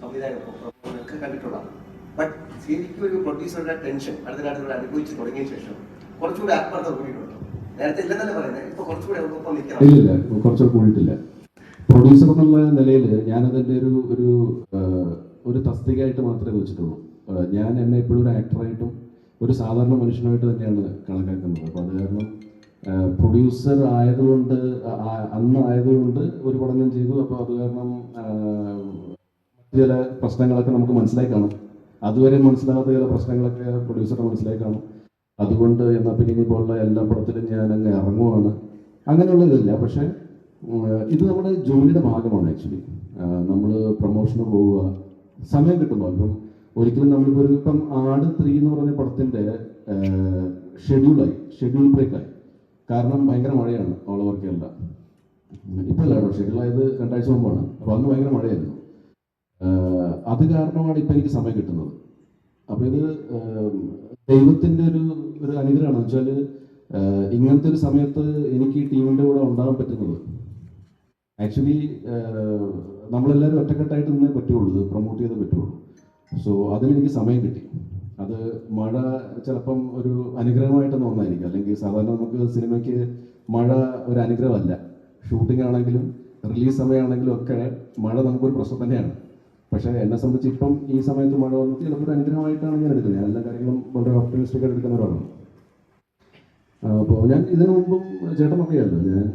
നമ്മൾ എപ്പോഴും but പ്രൊഡ്യൂസറുടെ tension അടുത്ത തുടങ്ങിയ ശേഷം നേരത്തെ പറയുന്നത് ഇല്ല കൂടിയിട്ടില്ല. പ്രൊഡ്യൂസർ എന്നുള്ള നിലയിൽ ഞാനതിന്റെ ഒരു ഒരു ഒരു തസ്തികയായിട്ട് മാത്രമേ വെച്ചിട്ടുള്ളൂ ഞാൻ എന്നെ ഇപ്പോഴും ഒരു ആക്ടറായിട്ടും ഒരു സാധാരണ മനുഷ്യനായിട്ട് തന്നെയാണ് കണക്കാക്കുന്നത്. അപ്പോൾ അത് കാരണം പ്രൊഡ്യൂസർ ആയതുകൊണ്ട് അന്ന് ആയതുകൊണ്ട് ഒരു ഞാൻ ചെയ്തു. അപ്പോൾ അത് കാരണം ചില പ്രശ്നങ്ങളൊക്കെ നമുക്ക് മനസ്സിലായി കാണും. അതുവരെ മനസ്സിലാകാത്ത ചില പ്രശ്നങ്ങളൊക്കെ പ്രൊഡ്യൂസറെ മനസ്സിലായി കാണും. അതുകൊണ്ട് എന്നാൽ പിന്നെ ഇനിയിപ്പോഴുള്ള എല്ലാ പടത്തിലും ഞാൻ അങ്ങ് ഇറങ്ങുവാണ്. അങ്ങനെയുള്ള ഇതില്ല. പക്ഷേ ഇത് നമ്മുടെ ജോലിയുടെ ഭാഗമാണ് ആക്ച്വലി. നമ്മൾ പ്രൊമോഷന് പോവുക സമയം കിട്ടുമ്പോൾ. ഇപ്പം ഒരിക്കലും നമ്മളിപ്പോൾ ഒരു ഇപ്പം ആട് ത്രീ എന്ന് പറഞ്ഞ പടത്തിന്റെ ഷെഡ്യൂളായി ഷെഡ്യൂൾ ബ്രേക്കായി. കാരണം ഭയങ്കര മഴയാണ് ഓൾ ഓവർ കേരള. ഇപ്പം അല്ല ഇത് ഷെഡ്യൂളായത് രണ്ടാഴ്ച മുമ്പാണ്. അപ്പോൾ അന്ന് ഭയങ്കര മഴയായിരുന്നു. അത് കാരണമാണ് ഇപ്പം എനിക്ക് സമയം കിട്ടുന്നത്. അപ്പോൾ ഇത് ദൈവത്തിന്റെ ഒരു ഒരു അനുഗ്രഹമാണ്. വെച്ചാൽ ഇങ്ങനത്തെ ഒരു സമയത്ത് എനിക്ക് ടീമിന്റെ കൂടെ ഉണ്ടാകാൻ പറ്റുന്നത്. ആക്ച്വലി നമ്മളെല്ലാവരും ഒറ്റക്കെട്ടായിട്ട് നിന്നേ പറ്റുള്ളൂ. ഇത് പ്രൊമോട്ട് ചെയ്തേ പറ്റുള്ളൂ. സോ അതിനെനിക്ക് സമയം കിട്ടി. അത് മഴ ചിലപ്പം ഒരു അനുഗ്രഹമായിട്ട് തോന്നായിരിക്കും അല്ലെങ്കിൽ സാധാരണ നമുക്ക് സിനിമയ്ക്ക് മഴ ഒരു അനുഗ്രഹമല്ല. ഷൂട്ടിംഗ് ആണെങ്കിലും റിലീസ് സമയമാണെങ്കിലും ഒക്കെ മഴ നമുക്കൊരു പ്രശ്നം തന്നെയാണ്. പക്ഷേ എന്നെ സംബന്ധിച്ച് ഇപ്പം ഈ സമയത്ത് മഴ വന്നിട്ട് ചിലപ്പോൾ ഒരു അനുഗ്രഹമായിട്ടാണ് ഞാൻ എടുക്കുന്നത്. ഞാൻ എല്ലാ കാര്യങ്ങളും വളരെ ഓപ്റ്റമിസ്റ്റിക് ആയിട്ട് എടുക്കുന്ന ഒരാളാണ്. അപ്പോൾ ഞാൻ ഇതിനു മുമ്പും ചേട്ടൻ അറിയാമല്ലോ ഞാൻ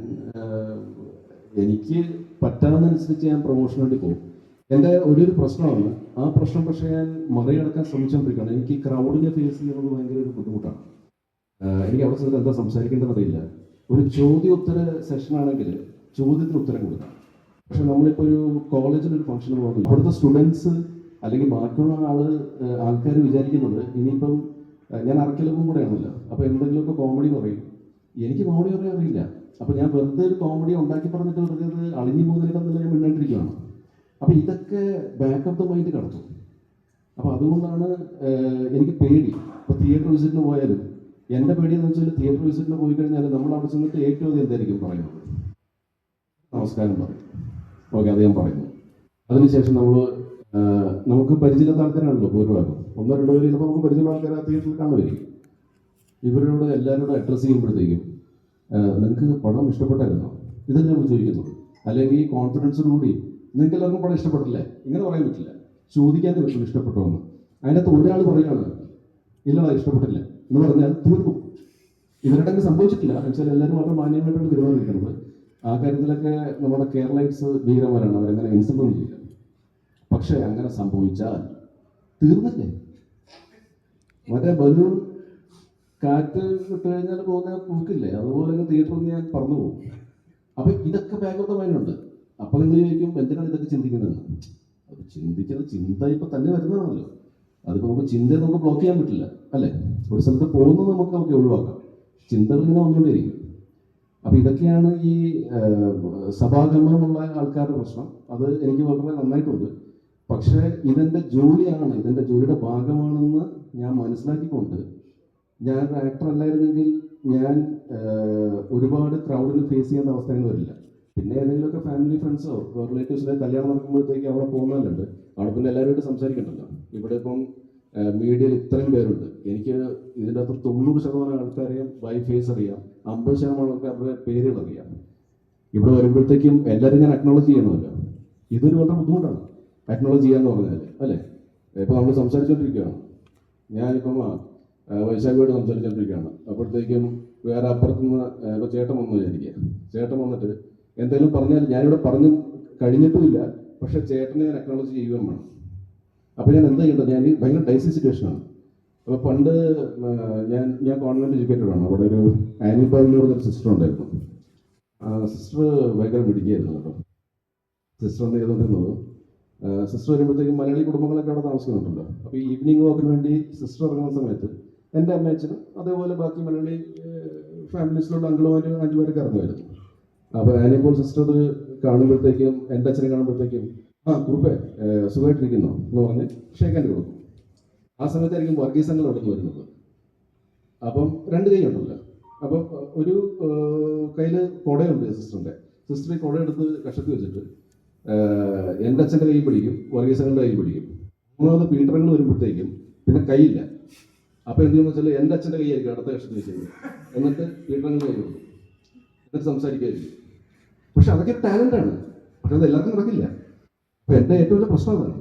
എനിക്ക് പറ്റാവുന്നതനുസരിച്ച് ഞാൻ പ്രൊമോഷന് വേണ്ടി പോകും. എന്റെ ഒരു ഒരു പ്രശ്നമാണ് ആ പ്രശ്നം പക്ഷേ ഞാൻ മറികടക്കാൻ ശ്രമിച്ചുകൊണ്ടിരിക്കുകയാണ്. എനിക്ക് ക്രൗഡിനെ ഫേസ് ചെയ്യുന്നത് ഭയങ്കര ഒരു ബുദ്ധിമുട്ടാണ്. എനിക്ക് അവിടെ ചെന്നിട്ട് എന്താ സംസാരിക്കേണ്ടത് അറിയില്ല. ഒരു ചോദ്യോത്തര സെഷൻ ആണെങ്കിൽ ചോദ്യത്തിന് ഉത്തരം കൊടുക്കാം. പക്ഷെ നമ്മളിപ്പോൾ ഒരു കോളേജിൽ ഒരു ഫംഗ്ഷൻ പോകുന്നു. അവിടുത്തെ സ്റ്റുഡൻസ് അല്ലെങ്കിൽ ബാക്കിയുള്ള ആൾ ആൾക്കാർ വിചാരിക്കുന്നത് ഇനിയിപ്പം ഞാൻ അറക്കലവും കൂടെയാണല്ലോ അപ്പോൾ എന്തെങ്കിലുമൊക്കെ കോമഡി പറയും. എനിക്ക് കോമഡി പറയാൻ അറിയില്ല. അപ്പോൾ ഞാൻ വെറുതെ ഒരു കോമഡി ഉണ്ടാക്കി പറഞ്ഞിട്ട് വെറുതെ അത് അളിഞ്ഞു പോകുന്നതിനെല്ലാം ഞാൻ മിണ്ടാണ്ടിരിക്കുകയാണ്. അപ്പോൾ ഇതൊക്കെ ബാക്ക് ഓഫ് ദ മൈൻഡ് കടത്തും. അപ്പോൾ അതുകൊണ്ടാണ് എനിക്ക് പേടി. ഇപ്പോൾ തിയേറ്റർ വിസിറ്റിന് പോയാലും എന്റെ പേടി എന്ന് വെച്ചാൽ തിയേറ്റർ വിസിറ്റിന് പോയി കഴിഞ്ഞാൽ നമ്മൾ അവിടെ ചെന്നിട്ട് ഏറ്റവും അധികം എന്തായിരിക്കും പറയുന്നത്? നമസ്കാരം പറയും. ഓക്കെ ഞാൻ പറയുന്നു. അതിനുശേഷം നമ്മൾ നമുക്ക് പരിചയമില്ലാത്ത ആൾക്കാരാണല്ലോ ഭൂരിഭാഗം. ഒന്നോ രണ്ടോ പേര് നമുക്ക് പരിചയമുള്ള ആൾക്കാർ ആ തിയേറ്ററിൽ കാണുമായിരിക്കും. ഇവരോട് എല്ലാവരോടും അഡ്രസ്സ് ചെയ്യുമ്പോഴത്തേക്കും നിങ്ങൾക്ക് പടം ഇഷ്ടപ്പെട്ടായിരുന്നോ? ഇതല്ലേ ചോദിക്കുന്നത്? അല്ലെങ്കിൽ കോൺഫിഡൻസോടുകൂടി നിങ്ങൾക്ക് എല്ലാവർക്കും പടം ഇഷ്ടപ്പെട്ടില്ലേ ഇങ്ങനെ പറയാൻ പറ്റില്ല. ചോദിക്കാതെ പറ്റുള്ളൂ ഇഷ്ടപ്പെട്ടോ എന്ന്. അതിനകത്ത് ഒരാൾ പറയുകയാണ് ഇല്ലടാ ഇഷ്ടപ്പെട്ടില്ല. എന്ന് പറഞ്ഞാൽ തീർക്കും. ഇവരുടെ സംഭവിച്ചിട്ടില്ല. എന്നുവെച്ചാൽ എല്ലാവരും വളരെ മാന്യമായിട്ടാണ് തീരുമാനിക്കുന്നത്. ആ കാര്യത്തിലൊക്കെ നമ്മുടെ കേരളൈറ്റ്സ് ഭീകരന്മാരാണ്. അവരങ്ങനെ ഇൻസൾട്ട് ഒന്നും ചെയ്യില്ല. പക്ഷേ അങ്ങനെ സംഭവിച്ചാൽ തീർന്നില്ലേ? മറ്റേ ബലൂൺ കാറ്റ് വിട്ട് കഴിഞ്ഞാൽ പോകുന്ന പൂക്കില്ലേ? അതുപോലെ തിയേറ്ററിൽ ഞാൻ പറഞ്ഞു പോകും. അപ്പൊ ഇതൊക്കെ ബാക്കോട്ട് മൈനുണ്ട് അപ്പൊ നിങ്ങൾ ചോദിക്കും എന്തിനാണ് ഇതൊക്കെ ചിന്തിക്കുന്നതെന്ന് അത് ചിന്തിക്കുന്നത് ചിന്ത ഇപ്പൊ തന്നെ വരുന്നതാണല്ലോ. അതിപ്പോ നമുക്ക് ചിന്തയെ നമുക്ക് ബ്ലോക്ക് ചെയ്യാൻ പറ്റില്ല അല്ലേ? ഒരു സ്ഥലത്ത് പോകുന്നത് നമുക്ക് നമുക്ക് ഒഴിവാക്കാം. ചിന്തകൾ ഇങ്ങനെ വന്നുകൊണ്ടേയിരിക്കും. അപ്പൊ ഇതൊക്കെയാണ് ഈ സഭാഗമനമുള്ള ആൾക്കാരുടെ പ്രശ്നം. അത് എനിക്ക് വളരെ നന്നായിട്ടുണ്ട്. പക്ഷേ ഇതെന്റെ ജോലിയാണ് ഇതെന്റെ ജോലിയുടെ ഭാഗമാണെന്ന് ഞാൻ മനസ്സിലാക്കിക്കൊണ്ട് ഞാൻ ആക്ടർ അല്ലായിരുന്നെങ്കിൽ ഞാൻ ഒരുപാട് ക്രൗഡിന് ഫേസ് ചെയ്യേണ്ട അവസ്ഥകൾ വരില്ല. പിന്നെ ഏതെങ്കിലുമൊക്കെ ഫാമിലി ഫ്രണ്ട്സോ റിലേറ്റീവ്സിന്റെ കല്യാണം നടക്കുമ്പോഴത്തേക്ക് അവിടെ പോകുന്നതല്ലുണ്ട് അവിടെ പിന്നെ എല്ലാവരുമായിട്ട് സംസാരിക്കണ്ടല്ലോ? ഇവിടെ ഇപ്പം മീഡിയയിൽ ഇത്രയും പേരുണ്ട്. എനിക്ക് ഇതിന്റെ അകത്ത് തൊണ്ണൂറ് ശതമാനം ആൾക്കാരെയും ബൈ ഫേസ് അറിയാം. അമ്പത് ശതമാനം ആൾക്കാരുടെ പേരുകൾ അറിയാം. ഇവിടെ വരുമ്പോഴത്തേക്കും എല്ലാവരും ഞാൻ അക്നോളജ് ചെയ്യണമല്ലോ ഇതൊരു വളരെ ബുദ്ധിമുട്ടാണ്. അക്നോളജ് ചെയ്യാന്ന് പറഞ്ഞാൽ അല്ലേ? ഇപ്പൊ നമ്മൾ സംസാരിച്ചുകൊണ്ടിരിക്കുകയാണ് ഞാനിപ്പം വൈശാഖിയോട് സംസാരിച്ചുകൊണ്ടിരിക്കുകയാണ് അപ്പോഴത്തേക്കും വേറെ അപ്പുറത്തുനിന്ന് ഇപ്പോൾ ഇപ്പൊ ചേട്ടൻ വന്നു വിചാരിക്കുക. ചേട്ടൻ വന്നിട്ട് എന്തെങ്കിലും പറഞ്ഞാൽ ഞാനിവിടെ പറഞ്ഞു കഴിഞ്ഞിട്ടുമില്ല. പക്ഷെ ചേട്ടനെ ഞാൻ അക്നോളജ് ചെയ്യുകയും വേണം. അപ്പോൾ ഞാൻ എന്താ ചെയ്യേണ്ടത്? ഞാൻ ഭയങ്കര ഡൈസി സിറ്റുവേഷനാണ് അപ്പോൾ പണ്ട് ഞാൻ ഞാൻ കോൺവെന്റ് എഡ്യൂക്കേറ്റഡ് ആണ്. അവിടെ ഒരു ആനി എന്ന് പറഞ്ഞൊരു സിസ്റ്റർ ഉണ്ടായിരുന്നു. ആ സിസ്റ്റർ ഭയങ്കര പിടിക്കുകയായിരുന്നു കേട്ടോ. സിസ്റ്റർ എന്താ ചെയ്തുകൊണ്ടിരുന്നത് സിസ്റ്റർ വരുമ്പോഴത്തേക്കും മലയാളി കുടുംബങ്ങളൊക്കെ അവിടെ താമസിക്കുന്നുണ്ടല്ലോ. അപ്പോൾ ഈ ഈവനിങ് വാക്കിന് വേണ്ടി സിസ്റ്റർ ഇറങ്ങുന്ന സമയത്ത് എന്റെ അമ്മയച്ഛനും അതേപോലെ ബാക്കി മലയാളി ഫാമിലീസിലുള്ള അങ്കിളുമാരും ആന്റിമാരൊക്കെ ഇറങ്ങുമായിരുന്നു. അപ്പോൾ ആനിപ്പോൾ സിസ്റ്റർ കാണുമ്പോഴത്തേക്കും എന്റെ അച്ഛനെ കാണുമ്പോഴത്തേക്കും ആ കുറുപ്പേ സുഖമായിട്ടിരിക്കുന്നു? എന്ന് പറഞ്ഞ് ഷേക്കാൻ കൊടുക്കും. ആ സമയത്തായിരിക്കും വർഗീസങ്ങൾ അവിടെ നിന്ന് വരുന്നത്. അപ്പം രണ്ട് കൈ ഉണ്ടല്ലോ. അപ്പം ഒരു കയ്യിൽ കുടയുണ്ട് സിസ്റ്ററിന്റെ സിസ്റ്റർ ഈ കുടയെടുത്ത് കഷത്തി വെച്ചിട്ട് എന്റെ അച്ഛന്റെ കൈ പിടിക്കും വർഗീസങ്ങളുടെ കൈ പിടിക്കും. മൂന്നാമത് പീറ്ററങ്ങൾ വരുമ്പോഴത്തേക്കും പിന്നെ കൈയില്ല. അപ്പോൾ എന്ത് ചെയ്യുന്ന വെച്ചാൽ എന്റെ അച്ഛന്റെ കൈയായിരിക്കും അടുത്ത കഷത്തി വെച്ചത് എന്നിട്ട് പീറ്ററങ്ങൾ കൈ കൊടുക്കും എന്നിട്ട് സംസാരിക്കുമായിരിക്കും പക്ഷെ അതൊക്കെ ടാലന്റാണ് പക്ഷെ അത് എല്ലാവർക്കും നടക്കില്ല. അപ്പോൾ എന്റെ ഏറ്റവും വലിയ പ്രശ്നം അതാണ്.